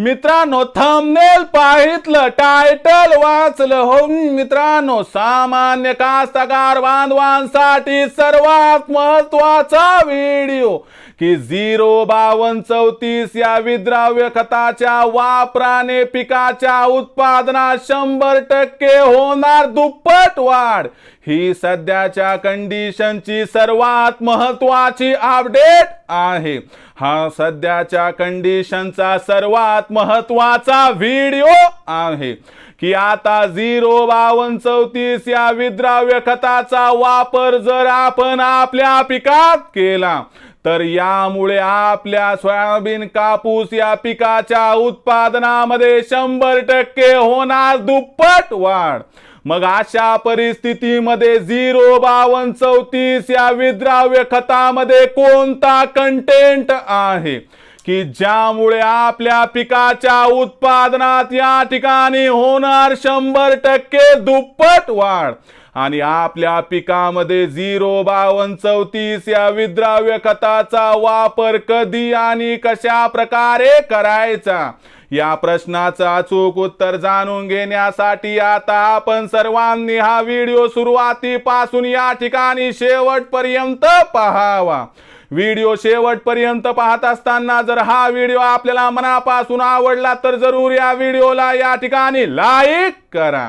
मित्रांनो thumbnail पाहितलं title वाचलं हो मित्रांनो सामान्य कास्तकार बांधवांसाठी सर्वात महत्त्वाचा व्हिडिओ की झिरो बावन चौतीस या विद्राव्य खताच्या वापराने पिकाच्या उत्पादनात शंभर टक्के होणार दुप्पट वाढ. ही सध्याच्या कंडिशनची सर्वात महत्वाची अपडेट आहे. हा सध्याच्या कंडिशनचा सर्वात महत्त्वाचा व्हिडिओ आहे. की आता झिरो बावन चौतीस या विद्राव्य खताचा वापर जर आपण आपल्या पिकात केला तर यामुळे आपल्या सोयाबीन कापूस या पिकाच्या उत्पादनामध्ये शंभर टक्के होणार दुप्पट वाढ. मग अशा परिस्थितीमध्ये झिरो बावन चौतीस या विद्राव्य खतामध्ये कोणता कंटेंट आहे? की ज्यामुळे आपल्या पिकाच्या उत्पादनात या ठिकाणी होणार शंभर टक्के दुप्पट वाढ. आणि आपल्या पिकामध्ये झिरो बावन चौतीस या विद्राव्य खताचा वापर कधी आणि कशा प्रकारे करायचा? या प्रश्नाचं अचूक उत्तर जाणून घेण्यासाठी आता आपण सर्वांनी हा व्हिडिओ सुरुवातीपासून या ठिकाणी शेवटपर्यंत पहावा. व्हिडिओ शेवटपर्यंत पाहत असताना जर हा व्हिडिओ आपल्याला मनापासून आवडला तर जरूर या व्हिडिओला या ठिकाणी लाईक करा.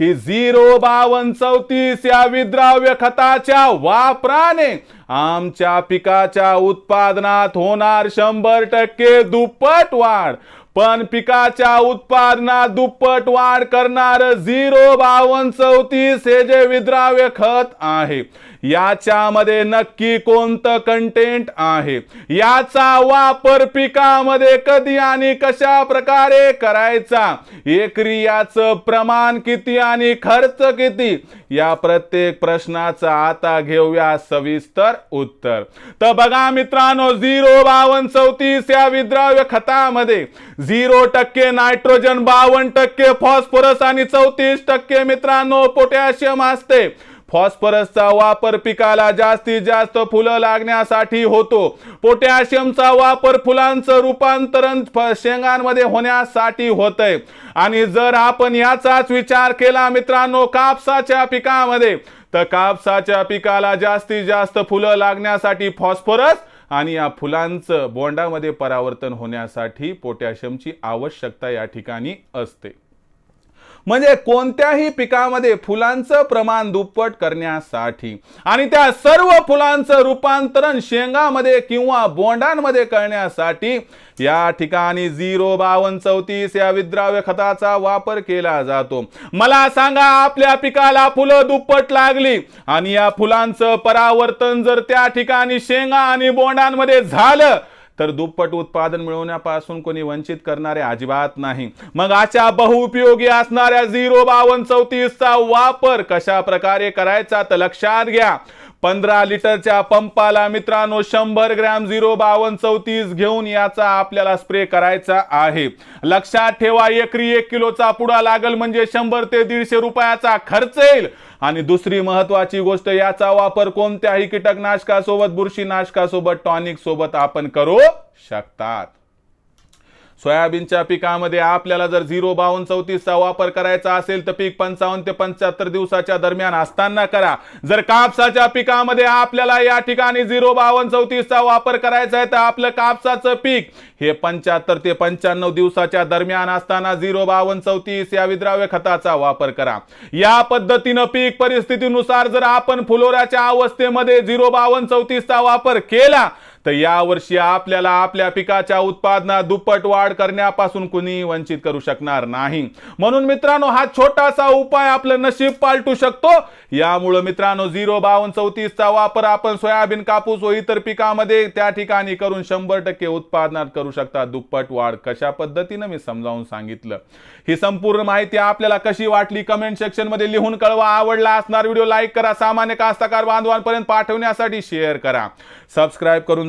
की झिरो बावन चौतीस या विद्राव्य खताच्या वापराने आमच्या पिकाच्या उत्पादनात होणार शंभर टक्के दुप्पट वाढ. पण पिकाच्या उत्पादनात दुप्पट वाढ करणार झिरो बावन चौतीस हे जे विद्राव्य खत आहे याच्यामध्ये नक्की कोणतं कंटेंट आहे? याचा वापर पिकामध्ये कधी आणि कशा प्रकारे करायचा? एकरी याचं प्रमाण किती आणि खर्च किती? या प्रत्येक प्रश्नाचं आता घेऊया सविस्तर उत्तर. तर बघा मित्रांनो झिरो बावन चौतीस या विद्राव्य खतामध्ये झिरो टक्के नायट्रोजन बावन्न टक्के फॉस्फरस आणि चौतीस टक्के मित्रांनो पोटॅशियम असते. फॉस्फरसचा वापर पिकाला जास्तीत जास्त फुलं लागण्यासाठी होतो. पोटॅशियमचा वापर फुलांचं रूपांतरण फ- शेंगांमध्ये होण्यासाठी होतंय. आणि जर आपण याचाच विचार केला मित्रांनो कापसाच्या पिकामध्ये तर कापसाच्या पिकाला जास्तीत जास्त फुलं लागण्यासाठी फॉस्फरस आणि या फुलांचं बोंडामध्ये परावर्तन होण्यासाठी पोटॅशियमची आवश्यकता या ठिकाणी असते. म्हणजे कोणत्याही पिकामध्ये फुलांचं प्रमाण दुप्पट करण्यासाठी. आणि त्या सर्व फुलांचं रूपांतरण शेंगामध्ये किंवा बोंडांमध्ये करण्यासाठी या ठिकाणी झिरो बावन चौतीस या विद्राव्य खताचा वापर केला जातो. मला सांगा आपल्या पिकाला फुलं दुप्पट लागली आणि या फुलांचं परावर्तन जर त्या ठिकाणी शेंगा आणि बोंडांमध्ये झालं तर दुप्पट उत्पादन मिळवण्यापासून कोणी वंचित करणारे अजिबात नाही. मग अशा बहुउपयोगी असणाऱ्या झिरो बावन चौतीसचा वापर कशा प्रकारे करायचा तर लक्षात घ्या. पंधरा लिटरच्या पंपाला मित्रांनो शंभर ग्रॅम झिरो बावन चौतीस घेऊन याचा आपल्याला स्प्रे करायचा आहे. लक्षात ठेवा एकरी एक किलोचा पुडा लागल म्हणजे शंभर ते दीडशे रुपयाचा खर्च येईल. आणि दुसरी महत्वाची गोष्ट याचा वापर कोणत्याही कीटकनाशकासोबत बुरशीनाशकासोबत टॉनिक सोबत आपण करू शकतात. सोयाबीनच्या पिकामध्ये आपल्याला जर झिरो बावन चौतीसचा वापर करायचा असेल तर पीक पंचावन्न ते पंच्याहत्तर दिवसाच्या दरम्यान असताना करा. जर कापसाच्या पिकामध्ये आपल्याला या ठिकाणी झिरो बावन चौतीसचा वापर करायचा आहे तर आपलं कापसाचं पीक हे पंच्याहत्तर ते पंच्याण्णव दिवसाच्या दरम्यान असताना झिरो बावन चौतीस या विद्राव्य खताचा वापर करा. या पद्धतीनं पीक परिस्थितीनुसार जर आपण फुलोऱ्याच्या अवस्थेमध्ये झिरो बावन चौतीसचा वापर केला तर यावर्षी आपल्याला आपल्या पिकाच्या उत्पादनात दुप्पट वाढ करण्यापासून कुणी वंचित करू शकणार नाही. म्हणून मित्रांनो हा छोटासा उपाय आपलं नशीब पालटू शकतो. यामुळं मित्रांनो झिरो बावन्न चौतीसचा वापर आपण सोयाबीन कापूस व इतर पिकामध्ये त्या ठिकाणी करून शंभर टक्के उत्पादनात करू शकता. दुप्पट वाढ कशा पद्धतीनं मी समजावून सांगितलं. ही संपूर्ण माहिती आपल्याला कशी वाटली कमेंट सेक्शनमध्ये लिहून कळवा. आवडला असणार व्हिडिओ लाईक करा. सामान्य कास्तकार बांधवांपर्यंत पाठवण्यासाठी शेअर करा. सबस्क्राईब करून